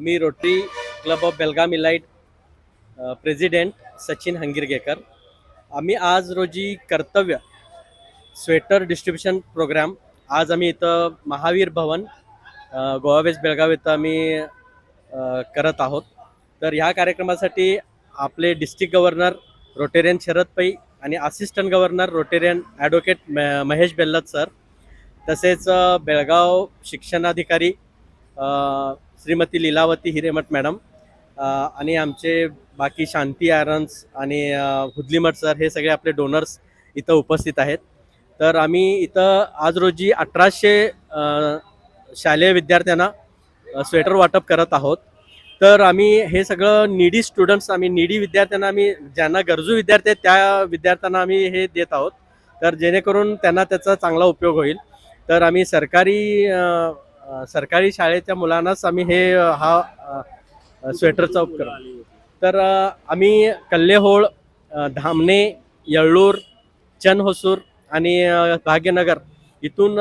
Me Rotary Club of Belgaum elite president Sachin Hangirgekar. आम्ही आज रोजी कर्तव्य स्वेटर डिस्ट्रीब्युशन प्रोग्राम आज आम्ही इथं महावीर भवन गोवा वेस्ट बेळगाव इथं आम्ही करत आहोत. तर ह्या कार्यक्रमासाठी आपले district governor Rotarian Sharad Pai आणि असिस्टंट गव्हर्नर रोटेरियन ॲडव्होकेट म- महेश बेल्लत सर तसेच बेळगाव शिक्षणाधिकारी श्रीमती लीलावती हिरेमठ मॅडम आणि आमचे बाकी शांती आयरन्स आणि हुदलीमठ सर हे सगळे आपले डोनर्स इथं उपस्थित आहेत. तर आम्ही इथं आज रोजी अठराशे शालेय विद्यार्थ्यांना स्वेटर वाटप करत आहोत. तर आम्ही हे सगळं निडी स्टुडंट्स आम्ही निडी विद्यार्थ्यांना आम्ही ज्यांना गरजू विद्यार्थी आहेत त्या विद्यार्थ्यांना आम्ही हे देत आहोत. तर जेणेकरून त्यांना त्याचा चांगला उपयोग होईल. तर आम्ही सरकारी सरकारी शाळेच्या मुलांनाच आम्ही हे हा स्वेटरचा उपक्रम तर आम्ही कल्लेहोळ धामणे येळ्ळूर चनहोसूर आणि भाग्यनगर इथून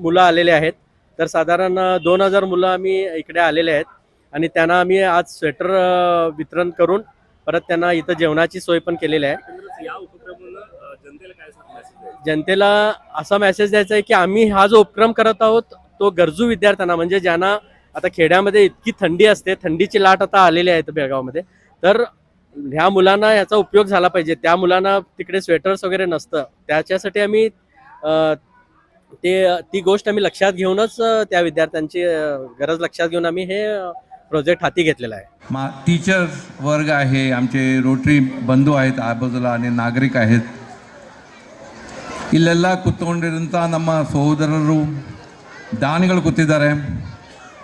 मुलं आलेले आहेत. तर साधारण दोन हजार मुलं आम्ही इकडे आलेले आहेत आणि त्यांना आम्ही आज स्वेटर वितरण करून परत त्यांना इथं जेवणाची सोय पण केलेली आहे? जनतेला असा मेसेज द्यायचा आहे की आम्ही हा जो उपक्रम करत आहोत तो गरजू विद्यार्थ्यांना म्हणजे ज्यांना आता खेड्यामध्ये इतकी थंडी असते थंडीची लाट आता आलेली आहे इथं बेळगावमध्ये तर ह्या मुलांना याचा उपयोग झाला पाहिजे त्या मुलांना तिकडे स्वेटर्स वगैरे नसतं त्याच्यासाठी आम्ही अ, ते ती गोष्ट आम्ही लक्षात घेऊनच अ, त्या विद्यार्थ्यांची अ, गरज लक्षात घेऊन आम्ही हे प्रोजेक्ट हाती घेतलेला आहे मा टीचर्स वर्ग आहे आमचे रोटरी बंधू आहेत आबाजूला आणि नागरिक आहेत ಇಲ್ಲೆಲ್ಲ ಕೂತ್ಕೊಂಡಿರೋಂಥ ನಮ್ಮ ಸಹೋದರರು ದಾನಿಗಳು ಕೂತಿದ್ದಾರೆ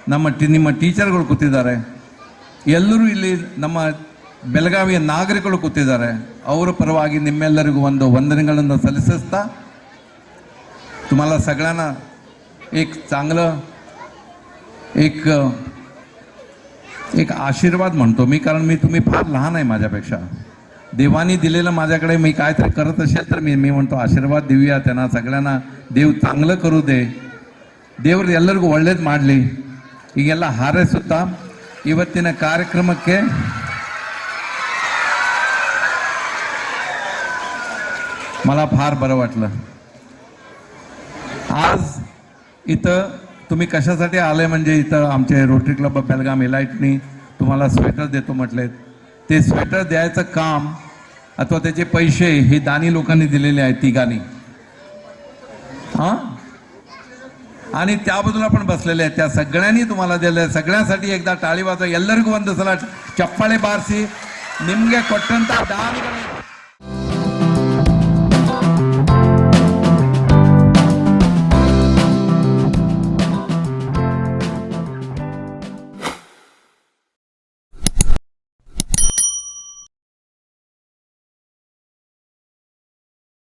ನಮ್ಮ ಟಿ ನಿಮ್ಮ ಟೀಚರ್ಗಳು ಕೂತಿದ್ದಾರೆ ಎಲ್ಲರೂ ಇಲ್ಲಿ ನಮ್ಮ ಬೆಳಗಾವಿಯ ನಾಗರಿಕರು ಕೂತಿದ್ದಾರೆ ಅವರ ಪರವಾಗಿ ನಿಮ್ಮೆಲ್ಲರಿಗೂ ಒಂದು ವಂದನೆಗಳನ್ನು ಸಲ್ಲಿಸಿಸ್ತಾ तुम्हाला सगळ्यांना एक चांगलं एक एक आशीर्वाद म्हणतो मी कारण मी तुम्ही फार लहान आहे माझ्यापेक्षा देवानी दिलेलं माझ्याकडे मी काहीतरी करत असेल तर मी मी म्हणतो आशीर्वाद देऊया त्यांना सगळ्यांना ದೇವ್ चांगलं करू दे ದೇವರು ಎಲ್ಲರಿಗೂ ಒಳ್ಳೇದು ಮಾಡಲಿ ಈಗೆಲ್ಲ ಹಾರೈಸುತ್ತಾ ಇವತ್ತಿನ ಕಾರ್ಯಕ್ರಮಕ್ಕೆ मला फार बरं वाटलं आज इथं तुम्ही कशासाठी आले म्हणजे इथं आमचे रोटरी क्लब ऑफ बेलगाम एलाइटनी तुम्हाला स्वेटर देतो म्हटलेत ते स्वेटर द्यायचं काम अथवा त्याचे पैसे हे दानी लोकांनी दिलेले आहेत तिघांनी हां आणि त्या बाजूला पण बसलेले आहेत त्या सगळ्यांनी तुम्हाला दिले सगळ्यांसाठी एकदा टाळी वाजवा ಎಲ್ಲರಿಗೂ ಒಂದು ಸಲ ಚಪ್ಪಾಳೆ ಬಾರಿಸಿ ನಿಮಗೆ ಕೊಟ್ಟಂತ ದಾನಿಗಳು